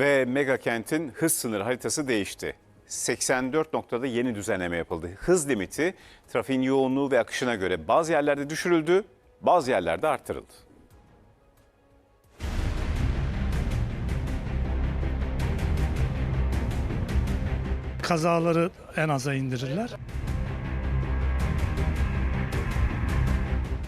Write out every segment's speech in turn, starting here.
Ve mega kentin hız sınır haritası değişti. 84 noktada yeni düzenleme yapıldı. Hız limiti trafiğin yoğunluğu ve akışına göre bazı yerlerde düşürüldü, bazı yerlerde arttırıldı. kazaları en aza indirirler.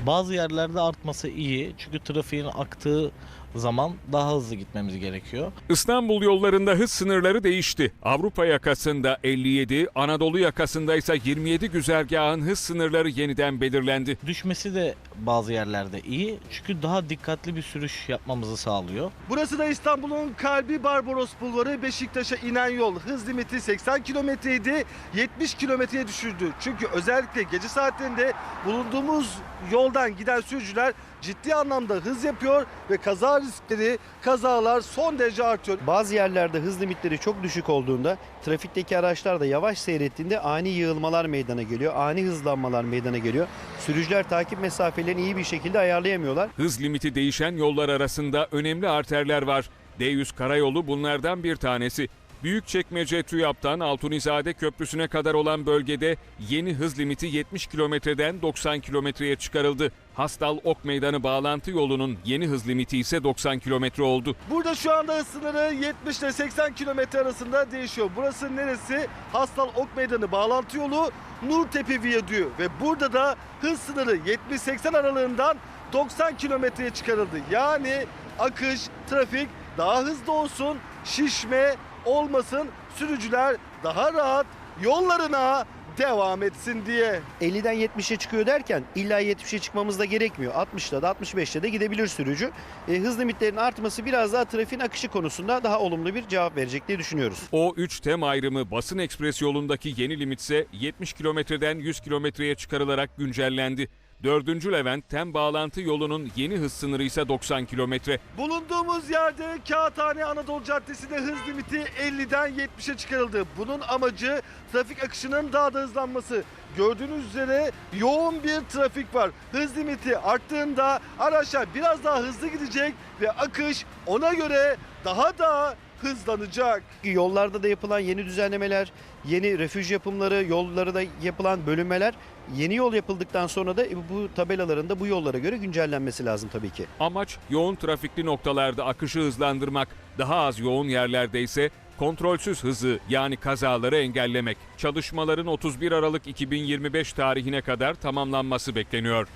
Bazı yerlerde artması iyi çünkü trafiğin aktığı zaman daha hızlı gitmemiz gerekiyor. İstanbul yollarında hız sınırları değişti. Avrupa yakasında 57, Anadolu yakasında ise 27 güzergahın hız sınırları yeniden belirlendi. Düşmesi de bazı yerlerde iyi çünkü daha dikkatli bir sürüş yapmamızı sağlıyor. Burası da İstanbul'un kalbi Barbaros Bulvarı Beşiktaş'a inen yol. Hız limiti 80 kilometreydi 70 kilometreye düşürdü. Çünkü özellikle gece saatlerinde bulunduğumuz yoldan giden sürücüler ciddi anlamda hız yapıyor ve kaza riskleri, kazalar son derece artıyor. Bazı yerlerde hız limitleri çok düşük olduğunda trafikteki araçlar da yavaş seyrettiğinde ani yığılmalar meydana geliyor. Ani hızlanmalar meydana geliyor. Sürücüler takip mesafelerini iyi bir şekilde ayarlayamıyorlar. Hız limiti değişen yollar arasında önemli arterler var. D100 karayolu bunlardan bir tanesi. Büyükçekmece TÜYAP'tan Altunizade Köprüsü'ne kadar olan bölgede yeni hız limiti 70 kilometreden 90 kilometreye çıkarıldı. Hastal Ok Meydanı bağlantı yolunun yeni hız limiti ise 90 kilometre oldu. Burada şu anda hız sınırı 70 ile 80 kilometre arasında değişiyor. Burası neresi? Hastal Ok Meydanı bağlantı yolu Nurtepe Viyadüğü ve burada da hız sınırı 70-80 aralığından 90 kilometreye çıkarıldı. Yani akış, trafik daha hızlı olsun, şişme olmasın, sürücüler daha rahat yollarına devam etsin diye. 50'den 70'e çıkıyor derken illa 70'e çıkmamız da gerekmiyor. 60'da da 65'te de gidebilir sürücü. E, hız limitlerinin artması biraz daha trafiğin akışı konusunda daha olumlu bir cevap verecek diye düşünüyoruz. O 3 tem ayrımı basın ekspres yolundaki yeni limitse 70 kilometreden 100 kilometreye çıkarılarak güncellendi. 4. Levent tem bağlantı yolunun yeni hız sınırı ise 90 kilometre. Bulunduğumuz yerde Kağıthane Anadolu Caddesi'nde hız limiti 50'den 70'e çıkarıldı. Bunun amacı trafik akışının daha da hızlanması. Gördüğünüz üzere yoğun bir trafik var. Hız limiti arttığında araçlar biraz daha hızlı gidecek ve akış ona göre daha da hızlanacak. Yollarda da yapılan yeni düzenlemeler, yeni refüj yapımları, yolları da yapılan bölünmeler yeni yol yapıldıktan sonra da bu tabelaların da bu yollara göre güncellenmesi lazım tabii ki. Amaç yoğun trafikli noktalarda akışı hızlandırmak, daha az yoğun yerlerde ise kontrolsüz hızı yani kazaları engellemek. Çalışmaların 31 Aralık 2025 tarihine kadar tamamlanması bekleniyor.